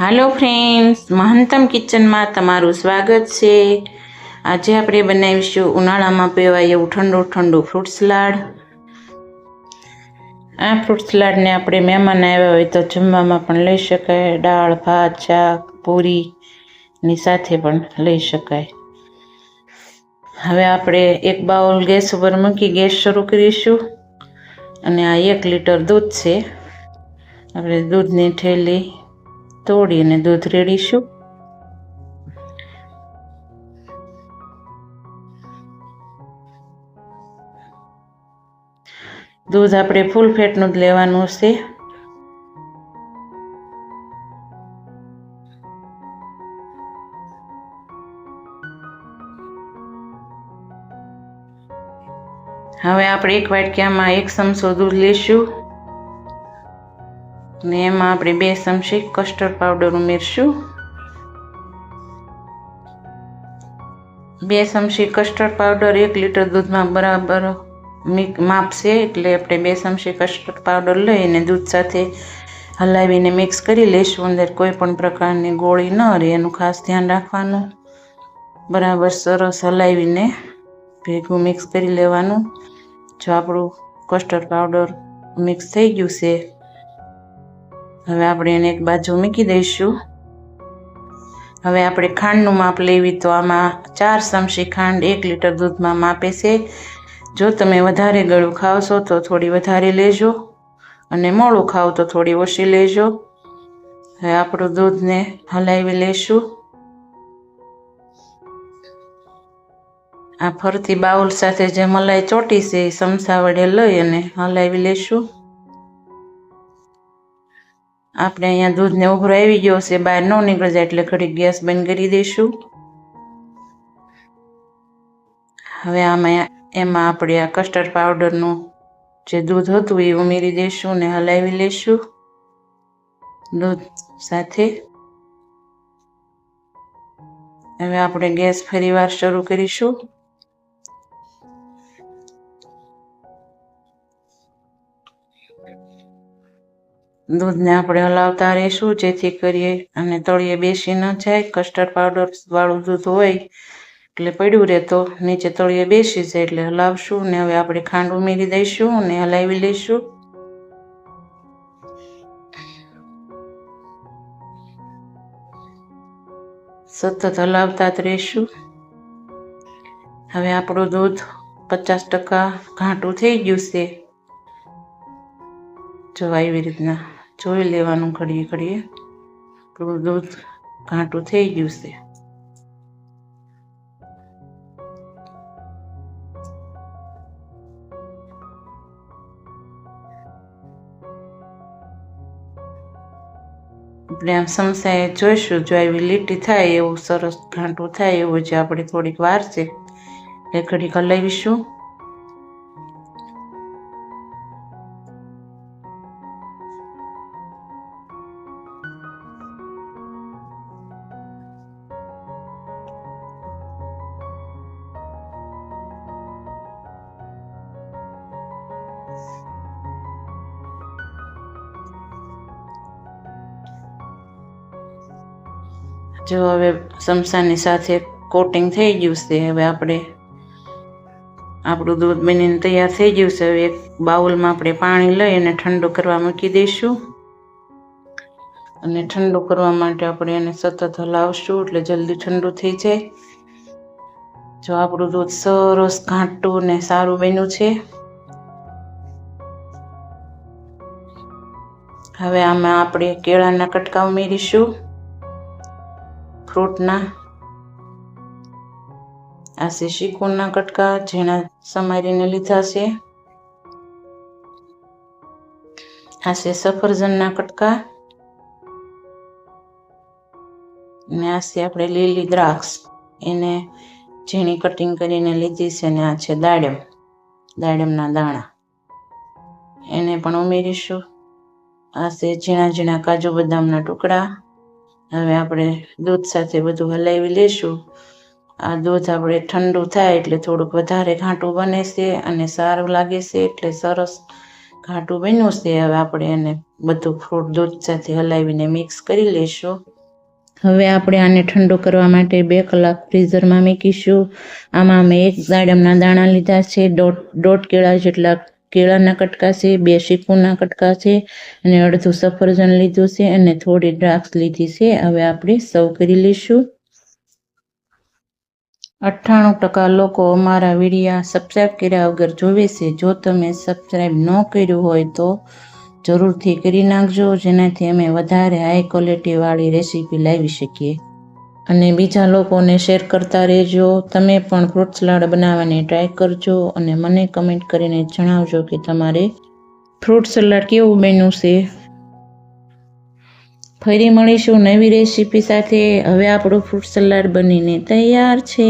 હાલો friends મહંતમ કિચનમાં તમારું સ્વાગત છે. આજે આપણે બનાવીશું ઉનાળામાં પીવાય એવું ઠંડુ ઠંડુ ફ્રૂટ સલાડ આ ફ્રૂટ સલાડને આપણે મહેમાન આવ્યા હોય તો જમવામાં પણ લઈ શકાય. દાળ, ભાત, શાક પૂરીની સાથે પણ લઈ શકાય. હવે આપણે એક બાઉલ ગેસ ઉપર મૂકી ગેસ શરૂ કરીશું. અને આ એક લીટર દૂધ છે. આપણે દૂધની થેલી તોડી અને દૂધ રેડીશું. દૂધ આપણે ફૂલ ફેટનું જ લેવાનું છે. હવે આપણે એક વાટક્યામાં એક ચમચો દૂધ લેશું. ને એમાં આપણે બે ચમચી કસ્ટર્ડ પાવડર ઉમેરશું. બે ચમચી કસ્ટર્ડ પાવડર એક લીટર દૂધમાં બરાબર માપશે, એટલે આપણે બે ચમચી કસ્ટર્ડ પાવડર લઈને દૂધ સાથે હલાવીને મિક્સ કરી લઈશું અંદર કોઈ પણ પ્રકારની ગોળી ન રહે, એનું ખાસ ધ્યાન રાખવાનું. બરાબર સરસ હલાવીને ભેગું મિક્સ કરી લેવાનું. જો આપણું કસ્ટર્ડ પાવડર મિક્સ થઈ ગયું છે હવે આપણે એને એક બાજુ મૂકી દઈશું. હવે આપણે ખાંડનું માપ લેવી તો આમાં ચાર ચમચી ખાંડ એક લીટર દૂધમાં માપે છે. જો તમે વધારે ગળું ખાવશો તો થોડી વધારે લેજો અને મોડું ખાવ તો થોડી ઓછી લેજો. હવે આપણું દૂધને હલાવી લેશું. આ ફરતી બાઉલ સાથે જે મલાઈ ચોટી છે એ ચમચા વડે લઈ અને હલાવી લેશું. આપણે અહીંયા દૂધને ઉભરો આવી ગયો છે, બહાર ન નીકળી જાય એટલે ઘડી ગેસ બંધ કરી દઈશું. હવે આમાં એમાં આપણે આ કસ્ટર્ડ પાવડરનું જે દૂધ હતું એ ઉમેરી દઈશું ને હલાવી લઈશું દૂધ સાથે. હવે આપણે ગેસ ફરીવાર શરૂ કરીશું. દૂધને આપણે હલાવતા રહીશું, જેથી કરીએ અને તળિયે બેસી ન જાય. કસ્ટર્ડ પાવડર વાળું દૂધ હોય એટલે પડ્યું રહે તો નીચે તળિયે બેસી જાય એટલે હલાવશું ને હવે આપણે ખાંડ ઉમેરી દઈશું અને હલાવી લઈશું. સતત હલાવતા જ રહીશું. હવે આપણું દૂધ પચાસ ટકા ઘાંટું થઈ ગયું છે. જો આવી રીતના જોઈ લેવાનું ઘડીએ ઘડીએ. દૂધ ઘાટું થઈ ગયું છે. આપણે આમ સમસાએ જોઈશું, જો આવી લીટી થાય એવું સરસ ઘાંટું થાય એવું જે આપણે થોડીક વાર છે. એ ઘડીક હલાવીશું. જો હવે સમસાની સાથે કોટિંગ થઈ ગયું છે, હવે આપણે આપણું દૂધ બનીને તૈયાર થઈ ગયું છે, હવે એક બાઉલમાં આપણે પાણી લઈ અને ઠંડુ કરવા મૂકી દઈશું. અને ઠંડુ કરવા માટે આપણે એને સતત હલાવશું, એટલે જલ્દી ઠંડુ થઈ જાય. જો આપણું દૂધ સરસ ઘાંટું ને સારું બન્યું છે. હવે આમાં આપણે કેળાના કટકા ઉમેરીશું. ફ્રૂટના આ છે શીકુના કટકા ઝીણા સમારીને લીધા છે. આ છે સફરજનના કટકા. ને આ છે આપણે લીલી દ્રાક્ષ. એને ઝીણી કટિંગ કરીને લીધી છે ને આ છે દાડમ. દાડમના દાણા. એને પણ ઉમેરીશું. આ છે ઝીણા ઝીણા કાજુ બદામના ટુકડા. હવે આપણે દૂધ સાથે બધું હલાવી લેશું. આ દૂધ આપણે ઠંડુ થાય એટલે થોડુંક વધારે ઘાંટું બને છે અને સારું લાગે છે એટલે સરસ ઘાંટું બન્યું છે. હવે આપણે એને બધું ફ્રૂટ દૂધ સાથે હલાવીને મિક્સ કરી લઈશું હવે આપણે આને ઠંડુ કરવા માટે બે કલાક ફ્રીઝરમાં મૂકીશું. આમાં અમે એક દાડમના દાણા લીધા છે, દોઢ દોઢ કેળા જેટલા કેળાના કટકા છે, બે શીકુના કટકા છે અને અડધું સફરજન લીધું છે અને થોડી દ્રાક્ષ લીધી છે. હવે આપણે સર્વ કરી લઈશું. અઠ્ઠાણું ટકા લોકો અમારા વિડીયા સબસ્ક્રાઈબ કર્યા વગર જોવે છે. જો તમે સબસ્ક્રાઈબ ન કર્યું હોય તો જરૂરથી કરી નાખજો, જેનાથી અમે વધારે હાઈ ક્વોલિટીવાળી રેસીપી લાવી શકીએ. અને બીજા લોકોને શેર કરતા રહેજો. તમે પણ ફ્રૂટ સલાડ બનાવવાની ટ્રાય કરજો અને મને કમેન્ટ કરીને જણાવજો કે તમારે ફ્રૂટ સલાડ કેવું બન્યું છે. ફરી મળીશું નવી રેસીપી સાથે. હવે આપણું ફ્રૂટ સલાડ બનીને તૈયાર છે.